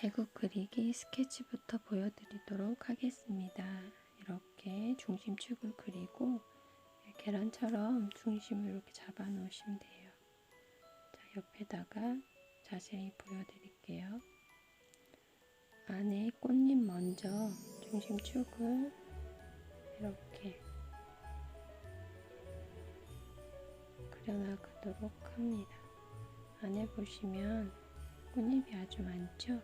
대구 그리기 스케치부터 보여드리도록 하겠습니다. 이렇게 중심축을 그리고 계란처럼 중심을 이렇게 잡아 놓으시면 돼요. 자, 옆에다가 자세히 보여드릴게요. 안에 꽃잎 먼저 중심축을 이렇게 그려나가도록 합니다. 안에 보시면 꽃잎이 아주 많죠?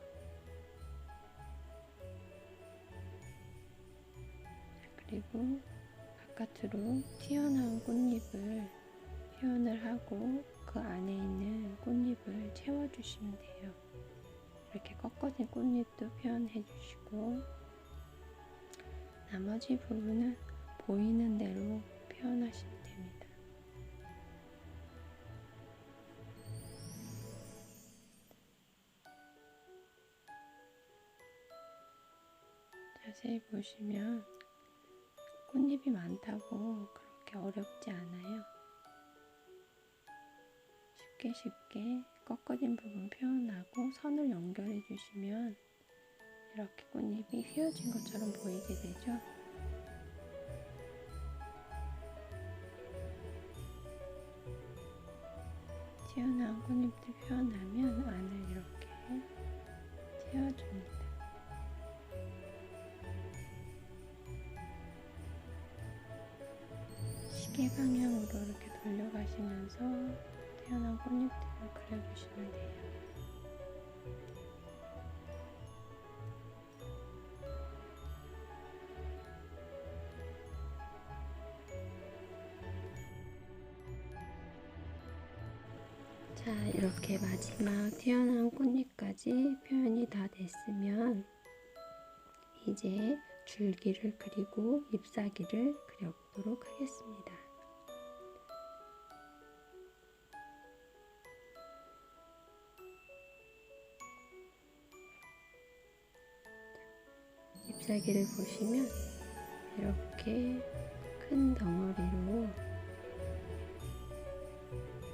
그리고 바깥으로 튀어나온 꽃잎을 표현을 하고 그 안에 있는 꽃잎을 채워주시면 돼요. 이렇게 꺾어진 꽃잎도 표현해 주시고 나머지 부분은 보이는 대로 표현하시면 됩니다. 자세히 보시면 꽃잎이 많다고 그렇게 어렵지 않아요. 쉽게 쉽게 꺾어진 부분 표현하고 선을 연결해 주시면 이렇게 꽃잎이 휘어진 것처럼 보이게 되죠. 튀어나온 꽃잎들 표현하면 안을 돌려가시면서 태어난 꽃잎들을 그려주시면 돼요. 자, 이렇게 마지막 튀어나온 꽃잎까지 표현이 다 됐으면 이제 줄기를 그리고 잎사귀를 그려보도록 하겠습니다. 잎사귀를 보시면 이렇게 큰 덩어리로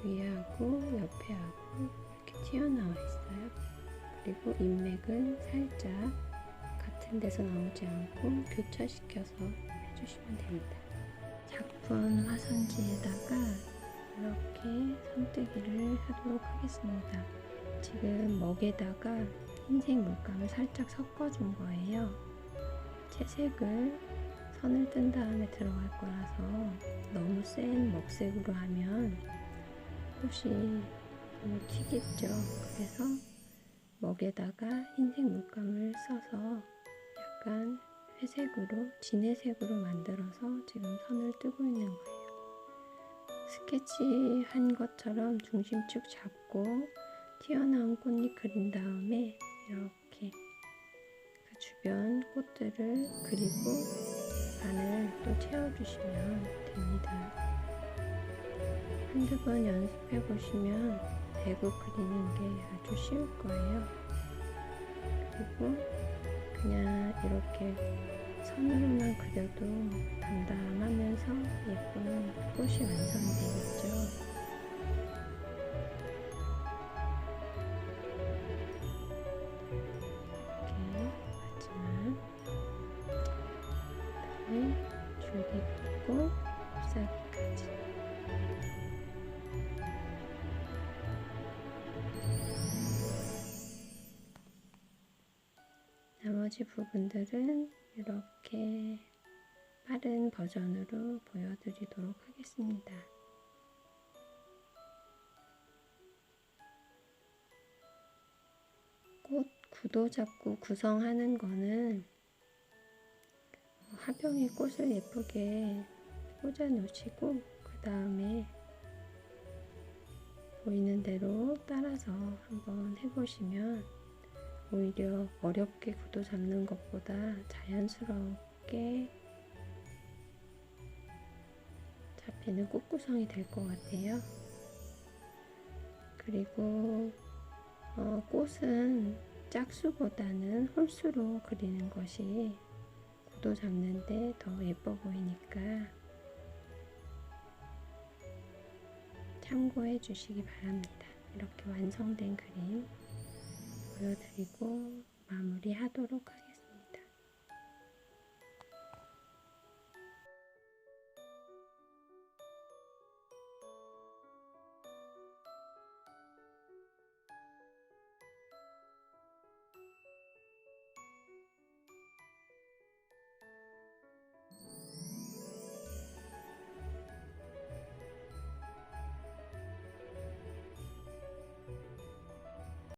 위하고 옆에하고 이렇게 튀어나와 있어요. 그리고 잎맥은 살짝 같은 데서 나오지 않고 교차시켜서 해주시면 됩니다. 작은 화선지에다가 이렇게 손뜨기를 하도록 하겠습니다. 지금 먹에다가 흰색 물감을 살짝 섞어준 거예요. 채색을 선을 뜬 다음에 들어갈 거라서 너무 센 먹색으로 하면 꽃이 너무 튀겠죠. 그래서 먹에다가 흰색 물감을 써서 약간 회색으로 진회색으로 만들어서 지금 선을 뜨고 있는 거예요. 스케치 한 것처럼 중심축 잡고 튀어나온 꽃잎 그린 다음에 꽃들을 그리고 안을 또 채워주시면 됩니다. 한두 번 연습해 보시면 대구 그리는 게 아주 쉬울 거예요. 그리고 그냥 이렇게 선으로만 그려도 담담하면서 예쁜 꽃이 완성이 되겠죠. 나머지 부분들은 이렇게 빠른 버전으로 보여드리도록 하겠습니다. 꽃 구도 잡고 구성하는 거는 화병에 꽃을 예쁘게 꽂아 놓으시고 그 다음에 보이는 대로 따라서 한번 해보시면 오히려 어렵게 구도 잡는 것보다 자연스럽게 잡히는 꽃구성이 될 것 같아요. 그리고 어, 꽃은 짝수보다는 홀수로 그리는 것이 구도 잡는데 더 예뻐 보이니까 참고해 주시기 바랍니다. 이렇게 완성된 그림 보여드리고 마무리하도록 하겠습니다.